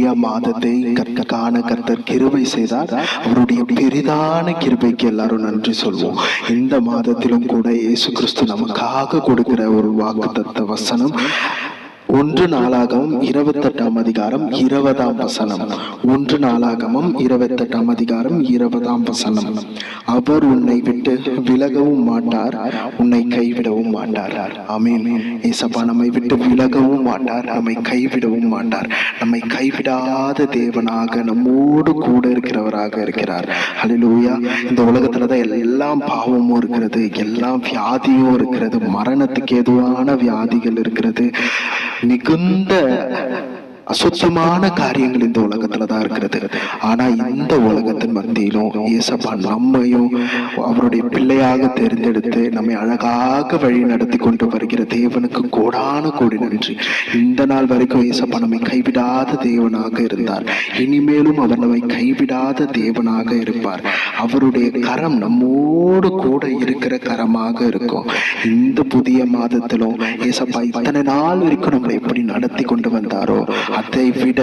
புதிய மாதத்தை கற்க காண கர்த்தர் கிருபை செய்தார். அவருடைய பெரிதான கிருபைக்கு எல்லாரும் நன்றி சொல்வோம். இந்த மாதத்திலும் கூட இயேசு கிறிஸ்து நமக்காக கொடுக்கிற ஒரு வாக்கு தத்த வசனம் ஒன்று நாளாகமம் இருபத்தெட்டாம் அதிகாரம் இருபதாம் வசனம். ஒன்று நாளாகமும் இருபத்தெட்டாம் அதிகாரம் இருபதாம் வசனம். அவர் உன்னை விட்டு விலகவும் மாட்டார் உன்னை கைவிடவும் மாட்டார். அமீன் ஏசப்பா நம்மை விட்டு விலகவும் மாட்டார் நம்மை கைவிடவும் மாட்டார். நம்மை கைவிடாத தேவனாக நம்மோடு கூட இருக்கிறவராக இருக்கிறார். அலிலூயா இந்த உலகத்துல தான் எல்லாம் பாவமும் இருக்கிறது எல்லாம் வியாதியும் இருக்கிறது மரணத்துக்கு எதுவான வியாதிகள் இருக்கிறது. மிகுந்த அசுத்தமான காரியங்கள் இந்த உலகத்துல தான் இருக்கிறது. ஆனா இந்த உலகத்தின் மத்தியிலும் இயேசப்பா நம்மையும் அவருடைய பிள்ளையாக தேர்ந்தெடுத்து நம்மை அழகாக வழி நடத்தி கொண்டு வருகிற தேவனுக்கு கோடான கோடி நன்றி. இந்த நாள் வரைக்கும் இயேசப்பா நம்மை கைவிடாத தேவனாக இருந்தார். இனிமேலும் அவர் நம்மை கைவிடாத தேவனாக இருப்பார். அவருடைய கரம் நம்மோடு கூட இருக்கிற கரமாக இருக்கும். இந்த புதிய மாதத்திலும் ஏசப்பா இத்தனை நாள் வரைக்கும் நம்மளை எப்படி நடத்தி கொண்டு வந்தாரோ அதை விட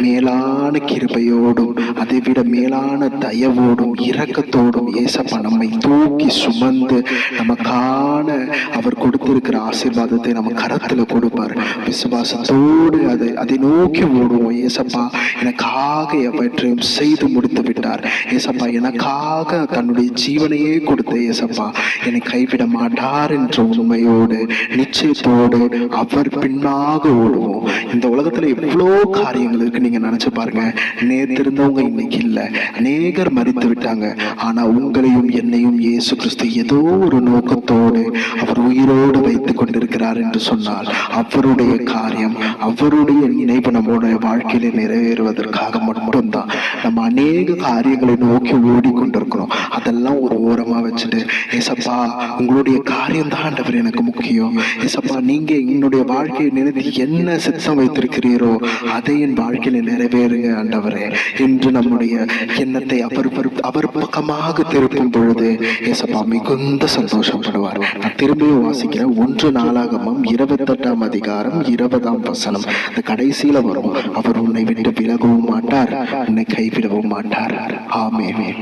மேலான கிருபையோடும் அதை விட மேலான தயவோடும் இரக்கத்தோடும் ஏசப்பா நம்மை தூக்கி சுமந்து நமக்கான அவர் கொடுத்திருக்கிற ஆசீர்வாதத்தை நம்ம கரத்துல கொடுப்பார். விசுவாசத்தோடு அதை அதை நோக்கி ஓடுவோம் ஏசப்பா. எனக்காக எவற்றையும் செய்து முடித்து விட்டார். ஏசப்பா எனக்காக தன்னுடைய ஜீவனையே கொடுத்த ஏசப்பா. என்னை கைவிட மாட்டார் என்ற உண்மையோடு நிச்சயத்தோடு அவர் பின்னாக ஓடுவோம். இந்த உலகத்துல எவ்வளோ காரியங்கள் இருக்கு நீங்க நினைச்சு பாருங்க. நேத்து இருந்தவங்க இன்னைக்கு இல்ல. அநேகர் மறித்து விட்டாங்க. ஆனா உங்களையும் என்னையும் இயேசு கிறிஸ்து ஏதோ ஒரு நோக்கத்தோடு அவர் உயிரோடு வைத்துக் கொண்டிருக்கிறார் என்று சொன்னால் அவருடைய காரியம் அவருடைய நினைவு நம்முடைய வாழ்க்கையில நிறைவேறுவதற்காக மட்டும்தான். நம்ம அநேக காரியங்களை நோக்கி ஓடிக்கொண்டிருக்கிறோம். அதெல்லாம் ஒரு ஓரமா வச்சுட்டு ஏசப்பா உங்களுடைய காரியம் தான் ஆண்டவர் எனக்கு முக்கியம். ஏசப்பா நீங்க என்னுடைய வாழ்க்கையை நினைத்து என்ன சித்தம் வைத்திருக்கிறீரோ அதை என் வாழ்க்கையில நிறைவேறுங்க ஆண்டவரே. என்று நம்முடைய எண்ணத்தை அவர் அவர் பக்கமாக திருப்பும் பொழுது ஏசப்பா மிகுந்த சந்தோஷப்படுவார். நான் திரும்பியும் வாசிக்கிறேன். ஒன்று நாளாகமம் இருபத்தெட்டாம் அதிகாரம் இருபதாம் வசனம். இந்த கடைசியில வரும் அவர் உன்னை விட்டு விலகவும் மாட்டார் உன்னை கைவிடவும் மாட்டார். ஆமே